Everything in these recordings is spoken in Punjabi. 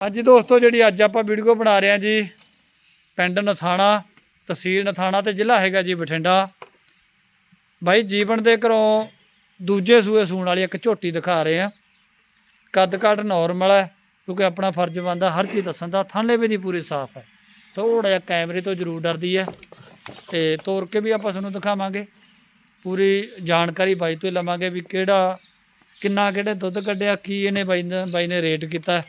ਹਾਂਜੀ ਦੋਸਤੋ ਜਿਹੜੀ ਅੱਜ ਆਪਾਂ ਵੀਡੀਓ ਬਣਾ ਰਹੇ ਹਾਂ ਜੀ, ਪਿੰਡ ਨਥਾਣਾ, ਤਹਿਸੀਲ ਨਥਾਣਾ ਤੇ ਜ਼ਿਲ੍ਹਾ ਹੈਗਾ ਜੀ ਬਠਿੰਡਾ। ਬਾਈ ਜੀਵਨ ਦੇ ਘਰੋਂ ਦੂਜੇ ਸੂਏ ਸੂਣ ਵਾਲੀ ਇੱਕ ਝੋਟੀ ਦਿਖਾ ਰਹੇ ਆ ਕੱਦ ਕੱਟ ਨਾਰਮਲ ਹੈ, ਕਿਉਂਕਿ ਆਪਣਾ ਫਰਜ਼ ਬਣਦਾ ਹਰ ਚੀਜ਼ ਦੱਸਣ ਦਾ ਥਣਲੇ ਵੀ ਦੀ ਪੂਰੀ ਸਾਫ਼ ਹੈ। ਥੋੜਾ ਜਿਹਾ ਕੈਮਰੇ ਤੋਂ ਜ਼ਰੂਰ ਡਰਦੀ ਹੈ ਤੇ ਤੋਰ ਕੇ ਵੀ ਆਪਾਂ ਤੁਹਾਨੂੰ ਦਿਖਾਵਾਂਗੇ। ਪੂਰੀ ਜਾਣਕਾਰੀ ਬਾਈ ਤੋਂ ਹੀ ਲਵਾਂਗੇ ਵੀ ਕਿਹੜਾ, ਕਿੰਨਾ ਕਿਹੜੇ ਦੁੱਧ ਕੱਢਿਆ, ਕੀ ਇਹਨੇ ਬਾਈ ਨੇ ਬਾਈ ਨੇ ਰੇਟ ਕੀਤਾ।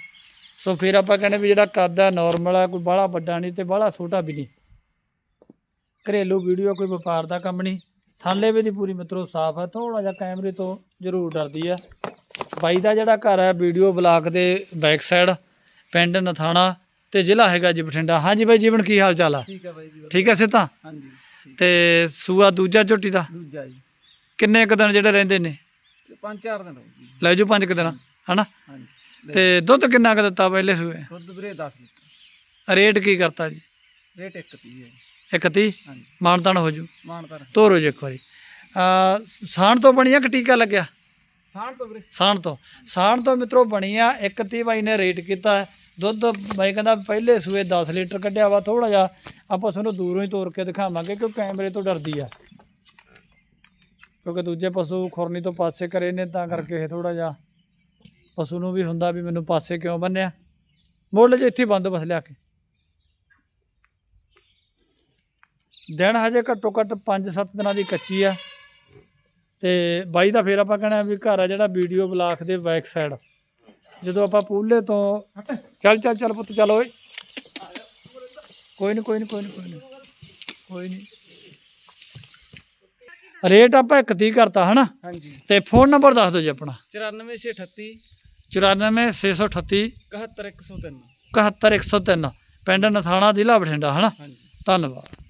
ਸੋ ਫਿਰ ਆਪਾਂ ਕਹਿੰਦੇ ਵੀ ਜਿਹੜਾ ਕੱਦ ਹੈ ਨਾਰਮਲ ਹੈ ਕੋਈ ਬਾਹਲਾ ਵੱਡਾ ਨਹੀਂ ਤੇ ਬਾਹਲਾ ਛੋਟਾ ਵੀ ਨਹੀਂ। ਘਰੇਲੂ ਵੀਡੀਓ ਕੋਈ ਵਪਾਰ ਦਾ ਕੰਮ ਨਹੀਂ। ਥਾਲੇ ਵੀ ਦੀ ਪੂਰੀ ਮਿੱਤਰੋ ਸਾਫ਼ ਹੈ ਥੋੜਾ ਜਿਹਾ ਕੈਮਰੇ ਤੋਂ ਜ਼ਰੂਰ ਡਰਦੀ ਹੈ ਬਾਈ ਦਾ ਜਿਹੜਾ ਘਰ ਹੈ ਵੀਡੀਓ ਬਲਾਕ ਦੇ ਬੈਕ ਸਾਈਡ ਪਿੰਡ ਨਥਾਣਾ ਤੇ ਜ਼ਿਲ੍ਹਾ ਹੈਗਾ ਜੀ ਬਠਿੰਡਾ। ਹਾਂਜੀ ਬਾਈ ਜੀਵਨ ਕੀ ਹਾਲ ਚਾਲ ਆ? ਠੀਕ ਹੈ ਬਾਈ ਜੀ ਠੀਕ ਹੈ ਸਿੱਧਾ? ਹਾਂਜੀ ਤੇ ਸੂਆ ਦੂਜਾ ਝੋਟੀ ਦਾ? ਦੂਜਾ ਜੀ। ਕਿੰਨੇ ਕੁ ਦਿਨ ਜਿਹੜੇ ਰਹਿੰਦੇ ਨੇ? ਤੇ ਪੰਜ ਚਾਰ ਦਿਨ। ਲੈ ਜੂ ਪੰਜ ਕੁ ਦਿਨ ਹਨਾ? ਹਾਂਜੀ। ਤੇ ਦੁੱਧ ਕਿੰਨਾ ਕੁ ਦਿੱਤਾ ਪਹਿਲੇ ਸੂਏ? ਦੁੱਧ ਵੀਰੇ 10 ਲੀਟਰ। ਰੇਟ ਕੀ ਕਰਤਾ ਜੀ? ਰੇਟ ਇੱਕ ਤੀ ਹੈ ਜੀ। ਇੱਕ ਤੀਹ? ਹਾਂਜੀ। ਮਾਨਤਾਨ ਹੋ ਜੂ। ਮਾਨਤਰ ਤੋਰੋ ਜੀ ਇੱਕ ਵਾਰੀ। ਆ ਸਾਣ ਤੋਂ ਬਣੀ ਆ ਕਿ ਟੀਕਾ ਲੱਗਿਆ? ਸਾਣ ਤੋਂ ਵੀਰੇ। ਸਾਣ ਤੋਂ। ਸਾਣ ਤੋਂ ਮਿੱਤਰੋ ਬਣੀ ਆ ਇੱਕ ਤੀਹ ਬਾਈ ਨੇ ਰੇਟ ਕੀਤਾ। ਦੁੱਧ ਬਾਈ ਕਹਿੰਦਾ ਪਹਿਲੇ ਸੂਏ 10 ਲੀਟਰ ਕੱਢਿਆ ਵਾ ਥੋੜਾ ਜਿਹਾ। ਆਪਾਂ ਤੁਹਾਨੂੰ ਦੂਰੋਂ ਹੀ ਤੋਰ ਕੇ ਦਿਖਾਵਾਂਗੇ ਕਿਉਂਕਿ ਕੈਮਰੇ ਤੋਂ ਡਰਦੀ ਆ। ਕਿਉਂਕਿ ਦੂਜੇ ਪਸ਼ੂ ਖੁਰਨੀ ਤੋਂ ਪਾਸੇ ਕਰੇ ਨੇ ਤਾਂ ਕਰਕੇ ਇਹ ਥੋੜਾ ਜਿਹਾ ਪਸ਼ੂ ਨੂੰ ਵੀ ਹੁੰਦਾ ਵੀ ਮੈਨੂੰ ਪਾਸੇ ਕਿਉਂ ਬੰਨਿਆ? ਮੁੱਲ ਜੇ ਇੱਥੇ ਬੰਦ ਬਸ ਲਿਆ ਕੇ। ਦਿਨ ਹਜੇ ਘੱਟੋ ਘੱਟ 5-7 ਦਿਨਾਂ ਦੀ ਕੱਚੀ ਆ। ਤੇ ਬਾਈ ਦਾ ਫੇਰ ਆਪਾਂ ਕਹਿਣਾ ਵੀ ਘਰ ਆ ਜਿਹੜਾ ਵੀਡੀਓ ਬਲਾਕ ਦੇ ਬੈਕ ਸਾਈਡ ਜਦੋਂ ਆਪਾਂ ਪੂਲੇ ਤੋਂ ਚੱਲ ਚੱਲ ਚੱਲ ਪੁੱਤ ਚੱਲ ਓਏ। ਕੋਈ ਨਹੀਂ ਕੋਈ ਨਹੀਂ ਕੋਈ ਨਹੀਂ ਕੋਈ ਨਹੀਂ ਰੇਟ ਆਪਾਂ ਇੱਕ ਤੀਹ ਕਰਤਾ ਹਨਾ? ਹਾਂਜੀ। ਤੇ ਫੋਨ ਨੰਬਰ ਦੱਸ ਦਿਓ ਜੀ ਆਪਣਾ। 94638 94638 71103 71103 ਪਿੰਡ ਨਥਾਣਾ ਜ਼ਿਲ੍ਹਾ ਬਠਿੰਡਾ ਹਨਾ? ਹਾਂਜੀ। ਧੰਨਵਾਦ।